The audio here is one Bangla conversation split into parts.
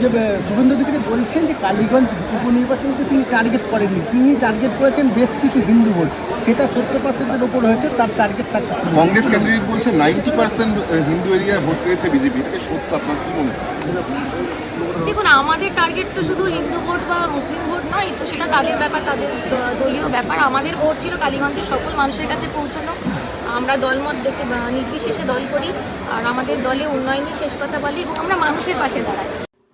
যে শুভেন্দু অধিকারী বলছেন যে কালীগঞ্জ উপনির্বাচনকে তিনি টার্গেট করেননি। তিনি টার্গেট করেছেন বেশ কিছু হিন্দু ভোট। সেটা সত্তর পার্সেন্টের উপর হয়েছে তার টার্গেট সাকসেস কংগ্রেস ক্যান্ডিডেট বলছে নাইনটি পার্সেন্ট হিন্দু এরিয়ায় ভোট পেয়েছে বিজেপি। এটাকে সত্য আপনার কি মনে দেখুন আমাদের টার্গেট তো শুধু হিন্দু ভোট বা মুসলিম ভোট নয় তো সেটা তাদের ব্যাপার তাদের দলীয় ব্যাপার। আমাদের ভোট ছিল কালীগঞ্জের সকল মানুষের কাছে পৌঁছানো। আমরা দলমত দেখে নির্বিশেষে দল করি আর আমাদের দলে উন্নয়নই শেষ কথা বলি এবং আমরা মানুষের পাশে দাঁড়াই।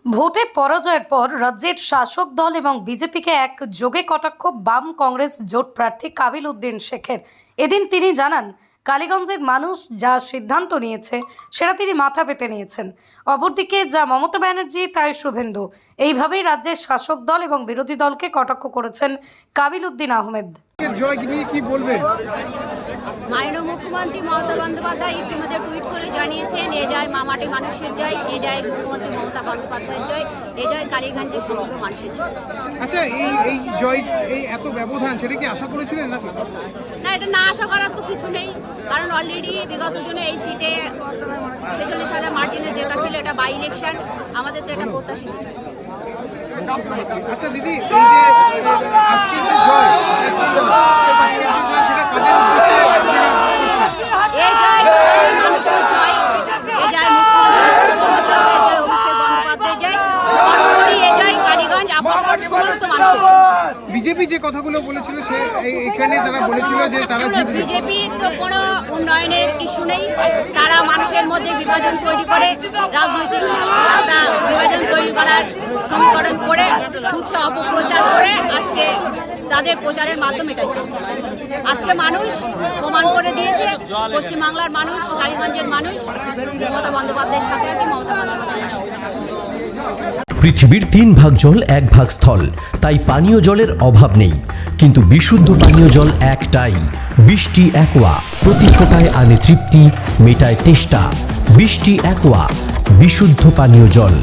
ভোটে পরাজয়ের পর রাজ্যের শাসক দল এবং বিজেপিকে এক যোগে কটাক্ষ বাম কংগ্রেস জোট প্রার্থী কাবিল উদ্দিন শেখের। এদিন তিনি জানান, কালীগঞ্জের মানুষ যা সিদ্ধান্ত নিয়েছে, সেটা তিনি মাথা পেতে নিয়েছেন। অপরদিকে যা মমতা ব্যানার্জি, তাই শুভেন্দু। এইভাবেই রাজ্যের শাসক দল এবং বিরোধী দলকে কটাক্ষ করেছেন কাবিল উদ্দিন আহমেদ। জয় নিয়ে কি বলবেন? মাননীয় মুখ্যমন্ত্রী মমতা বন্দ্যোপাধ্যায় ইতিমধ্যে টুইট করে জানিয়েছেন এ যায় মামাটি মানুষের জয় এ যায় মুখ্যমন্ত্রী মমতা বন্দ্যোপাধ্যায়ের জয় এ জয় কালীগঞ্জের সমগ্র মানুষের জয়। আচ্ছা এই এই জয় এই এত ব্যবধান সেটা কি আশা করেছিলেন নাকি? না এটা না আশা করার তো কিছু নেই কারণ অলরেডি বিগত দিনে এই সিটে ছেচল্লিশ হাজার মার্টিনে যেটা ছিল এটা বাই ইলেকশন আমাদের তো এটা প্রত্যাশিত আচ্ছা দিদি এই যে আহ, আজকের যে জয় আজকের যে জয় সেটা কাদের উদ্দেশ্যে আপনারা করছেন? এ জয় সাধারণ মানুষের জয় এ জয় মুখ্যমন্ত্রী মমতা বন্দ্যোপাধ্যায় জয় অভিষেক বন্দ্যোপাধ্যায় জয় সর্বোপরি এ জয় কালীগঞ্জ আপনার সমস্ত মানুষের জয়। বিজেপি যে কথাগুলো বলেছিল সে এখানে তারা বলেছিল যে তারা বিজেপি তো কোনো উন্নয়নের ইস্যু নেই। তারা মানুষের মধ্যে বিভাজন তৈরি করে রাজনৈতিক বিভাজন তৈরি করার সমীকরণ করে কুৎস অপপ্রচার করে আজকে তাদের প্রচারের মাধ্যমে ছিল আজকে মানুষ প্রমাণ করে দিয়েছে পশ্চিমবাংলার মানুষ কালীগঞ্জের মানুষ মমতা বন্দ্যোপাধ্যায়ের সাথে আছে মমতা বন্দ্যোপাধ্যায়ের আছে। পৃথিবীর তিন ভাগ জল এক ভাগ স্থল। তাই পানীয় জলের অভাব নেই। কিন্তু বিশুদ্ধ পানীয় জল একটাই। বৃষ্টি একোয়া। প্রতি ফোটায় আনে তৃপ্তি মেটায় তেষ্টা। বৃষ্টি একোয়া। বিশুদ্ধ পানীয় জল।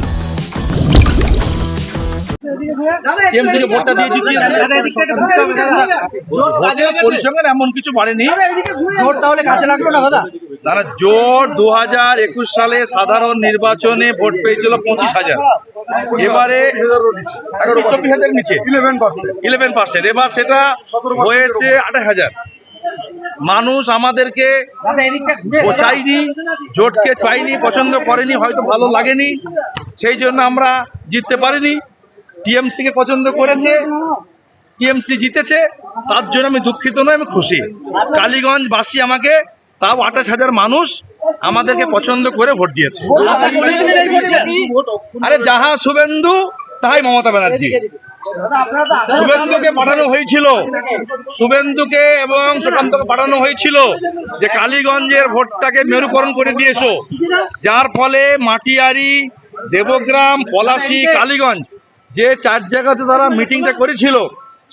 টিএমসিকে ভোটটা দিয়ে জিতিয়েছে পরিসংখ্যান এমন কিছু বাড়েনি। জোর তাহলে কাছে লাগল না দাদা? দাদা জোর দু হাজার একুশ সালে সাধারণ নির্বাচনে ভোট পেয়েছিল পঁচিশ হাজার। এবারে চব্বিশ হাজার নিচে ইলেভেন পার্সেন্ট। এবার সেটা হয়েছে আঠাশ হাজার। মানুষ আমাদেরকে চাইনি জোটকে চাইনি পছন্দ করেনি হয়তো ভালো লাগেনি সেই জন্য আমরা জিততে পারিনি। টিএমসি কে পছন্দ করেছে টিএমসি জিতেছে তার জন্য আমি দুঃখিত নয় আমি খুশি। কালীগঞ্জ বাসী আমাকে তাও আঠাশ হাজার মানুষ আমাদেরকে পছন্দ করে ভোট দিয়েছে। আরে যাহা শুভেন্দু, তাহাই মমতা ব্যানার্জি। শুভেন্দুকে পাঠানো হয়েছিল। শুভেন্দুকে এবং সুকান্তকে পাঠানো হয়েছিল যে কালীগঞ্জের ভোটটাকে মেরুকরণ করে দিয়েছ। যার ফলে মাটিয়ারি, দেবগ্রাম, পলাশী, কালীগঞ্জ যে চার জায়গাতে তারা মিটিংটা করেছিল,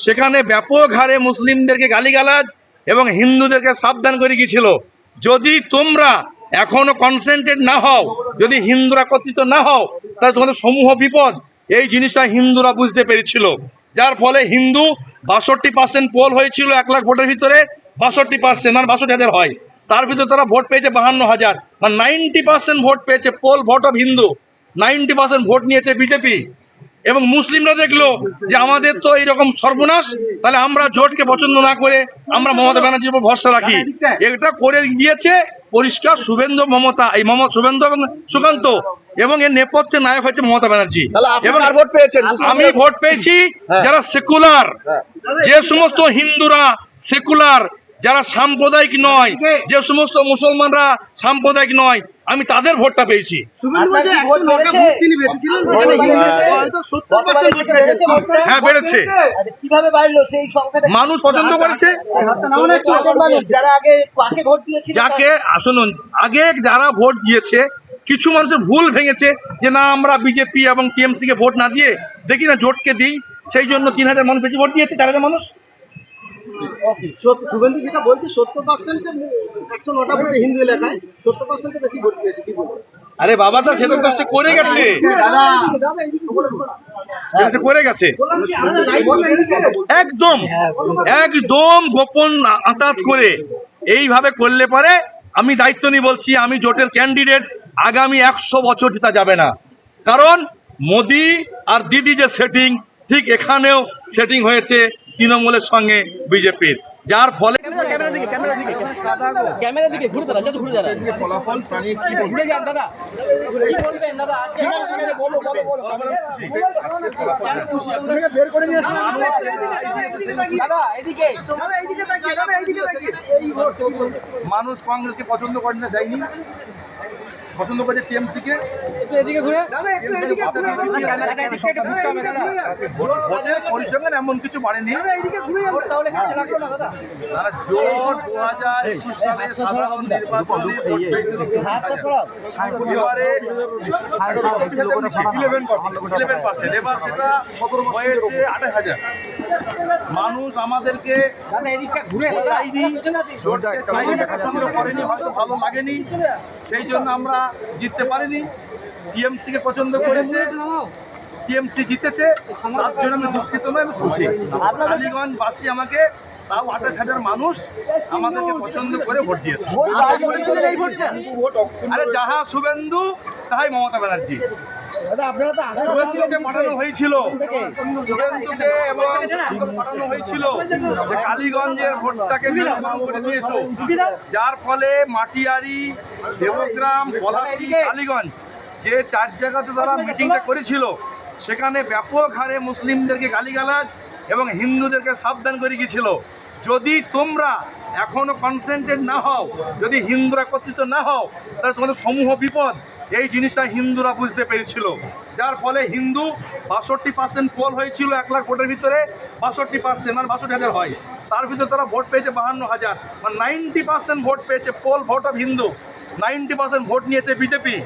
সেখানে ব্যাপক হারে মুসলিমদেরকে গালিগালাজ এবং হিন্দুদেরকে সাবধান করে গিয়েছিল। যদি তোমরা এখনও কনসেন্ট্রেট না হও, যদি হিন্দুরা একত্রিত না হও, তাহলে তোমাদের সমূহ বিপদ। এই জিনিসটা হিন্দুরা বুঝতে পেরেছিল। যার ফলে হিন্দু বাষট্টি পার্সেন্ট পোল হয়েছিল এক লাখ ভোটের ভিতরে, বাষট্টি পার্সেন্ট মানে বাষট্টি হাজার হয়। তার ভিতরে তারা ভোট পেয়েছে বাহান্ন হাজার। মানে নাইনটি পার্সেন্ট ভোট পেয়েছে poll vote of Hindu. Ninety percent vote নিয়েছে বিজেপি এবং মুসলিমরা দেখল যে আমাদের তো এইরকম সর্বনাশ তাহলে আমরা জোটকে পছন্দ না করে আমরা মমতা ব্যানার্জির উপর ভরসা রাখি। এটা করে দিয়েছে পরিষ্কার শুভেন্দু মমতা এই মমতা শুভেন্দু এবং সুকান্ত এবং এর নেপথ্যে নায়ক হচ্ছে মমতা ব্যানার্জি। এবং ভোট পেয়েছেন? আমি ভোট পেয়েছি যারা সেকুলার যে সমস্ত হিন্দুরা সেকুলার যারা সাম্প্রদায়িক নয় যে সমস্ত মুসলমানরা সাম্প্রদায়িক নয় আমি তাদের ভোটটা পেয়েছি। হ্যাঁ বেড়েছে। কীভাবে বাড়লো? সেই সংখ্যাটা মানুষ পছন্দ করেছে। যারা আগে কাকে ভোট দিয়েছিল যাকে শুনুন আগে যারা ভোট দিয়েছে কিছু মানুষের ভুল ভেঙেছে যে না আমরা বিজেপি এবং টিএমসি কে ভোট না দিয়ে দেখি না জোটকে দিই সেই জন্য তিন হাজার মানুষ বেশি ভোট দিয়েছে চার হাজার মানুষ? শুভেন্দু যেটা বলছে সত্তর পার্সেন্টে একশো নটা ভোটে হিন্দু এলাকায় সত্তর পার্সেন্টে বেশি ভোট পেয়েছে কি বলব আরে বাবা তা সে তো কাজটা করে গেছে করে গেছে। একদম একদম গোপন আতাত করে এইভাবে করলে পারে আমি দায়িত্ব নিয়ে বলছি আমি জোটের ক্যান্ডিডেট আগামী একশো বছর জেতা যাবে না কারণ মোদি আর দিদি যে সেটিং ঠিক এখানেও সেটিং হয়েছে তৃণমূলের সঙ্গে বিজেপির। যার ফলে মানুষ কংগ্রেসকে পছন্দ করে না দেয়নি। পছন্দ করেছে টিএমসি কে ভোটের পরিসংখ্যান এমন কিছু বাড়েনি তারা জোট দু হাজার একুশ সালে সাধারণ নির্বাচনে ভোট পেয়েছিল এবারে 11% এবার সেটা হয়েছে আঠাশ হাজার মানুষ আমাদেরকে পছন্দ করেনি, হয়তো ভালো লাগেনি। সেই জন্য আমরা জিততে পারিনি। টিএমসি কে পছন্দ করেছে, টিএমসি জিতেছে, তার জন্য আমি দুঃখিত নয়, আমি খুশি। টালিগঞ্জ বাসী আমাকে, তাও আঠাশ হাজার মানুষ আমাদেরকে পছন্দ করে ভোট দিয়েছে। আরে যাহা শুভেন্দু, তাহাই মমতা ব্যানার্জি। শুভেন্দুকে পাঠানো হয়েছিল। শুভেন্দুকে। এবং পাঠানো হয়েছিল যে কালীগঞ্জের ভোটটাকে করে নিয়ে এসো। যার ফলে মাটিয়ারি দেবগ্রাম পলাশি কালীগঞ্জ যে চার জায়গাতে তারা মিটিংটা করেছিল সেখানে ব্যাপক হারে মুসলিমদেরকে গালিগালাজ এবং হিন্দুদেরকে সাবধান করে গিয়েছিল। যদি তোমরা এখনও কনসেন্ট্রেট না হও যদি হিন্দুরা একত্রিত না হও তাহলে তোমাদের সমূহ বিপদ। এই জিনিসটা হিন্দুরা বুঝতে পেরেছিল। যার ফলে হিন্দু বাষট্টি পার্সেন্ট পোল হয়েছিল এক লাখ ভোটের ভিতরে, বাষট্টি পার্সেন্ট মানে বাষট্টি হাজার হয়। তার ভিতরে তারা ভোট পেয়েছে বাহান্ন হাজার। মানে নাইনটি পার্সেন্ট ভোট পেয়েছে poll vote of Hindu. Ninety percent vote নিয়েছে বিজেপি।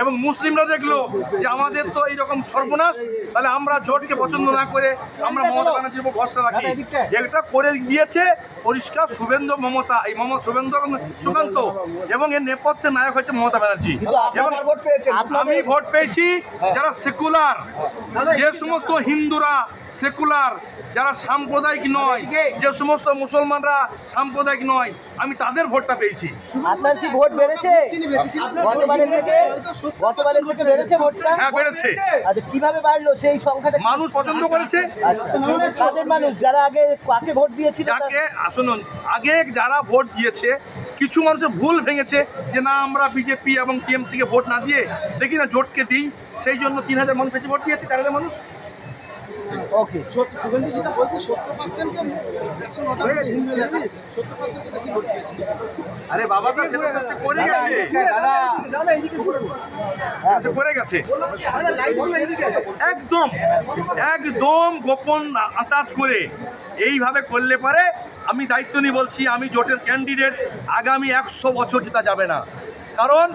এবং মুসলিমরা দেখল যে আমাদের তো এইরকম সর্বনাশ তাহলে আমরা জোটকে পছন্দ না করে আমরা মমতা ব্যানার্জির উপর ভরসা রাখি। এটা করে দিয়েছে পরিষ্কার শুভেন্দু মমতা এই মমতা শুভেন্দু এবং সুকান্ত এবং এর নেপথ্যে নায়ক হচ্ছে মমতা ব্যানার্জি। এবং আমি ভোট পেয়েছি যারা সেকুলার যে সমস্ত হিন্দুরা সেকুলার যারা সাম্প্রদায়িক নয় যে সমস্ত মুসলমানরা সাম্প্রদায়িক নয় আমি তাদের ভোটটা পেয়েছি। আপনার কি ভোট বেড়েছে? গতবারের থেকে? বেড়েছে ভোটটা? হ্যাঁ বেড়েছে। আচ্ছা কীভাবে বাড়লো সেই সংখ্যাটা? মানুষ পছন্দ করেছে। আচ্ছা, মানুষ? যারা আগে কাকে ভোট দিয়েছিল যাকে শুনুন আগে যারা ভোট দিয়েছে কিছু মানুষের ভুল ভেঙেছে যে না আমরা বিজেপি এবং টিএমসি কে ভোট না দিয়ে দেখি না জোটকে দিই সেই জন্য তিন হাজার মানুষ বেশি ভোট দিয়েছে চার হাজার মানুষ? ওকে শুভেন্দু যেটা বলছে সত্তর পার্সেন্ট একশো নটা হিন্দু এলাকায় সত্তর পার্সেন্ট বেশি ভোট পেয়েছে। আরে বাবা তো সেটা করে গেছে। করে গেছে। একদম একদম গোপন আতাত করে এইভাবে করলে পারে। আমি দায়িত্ব নিয়ে বলছি আমি জোটের ক্যান্ডিডেট আগামী একশো বছর যেটা যাবে না। কারণ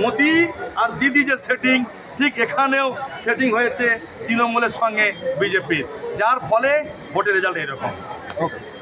মোদি আর দিদি যে সেটিং ঠিক এখানেও সেটিং হয়েছে তৃণমূলের সঙ্গে বিজেপির যার ফলে ভোটের রেজাল্ট এরকম।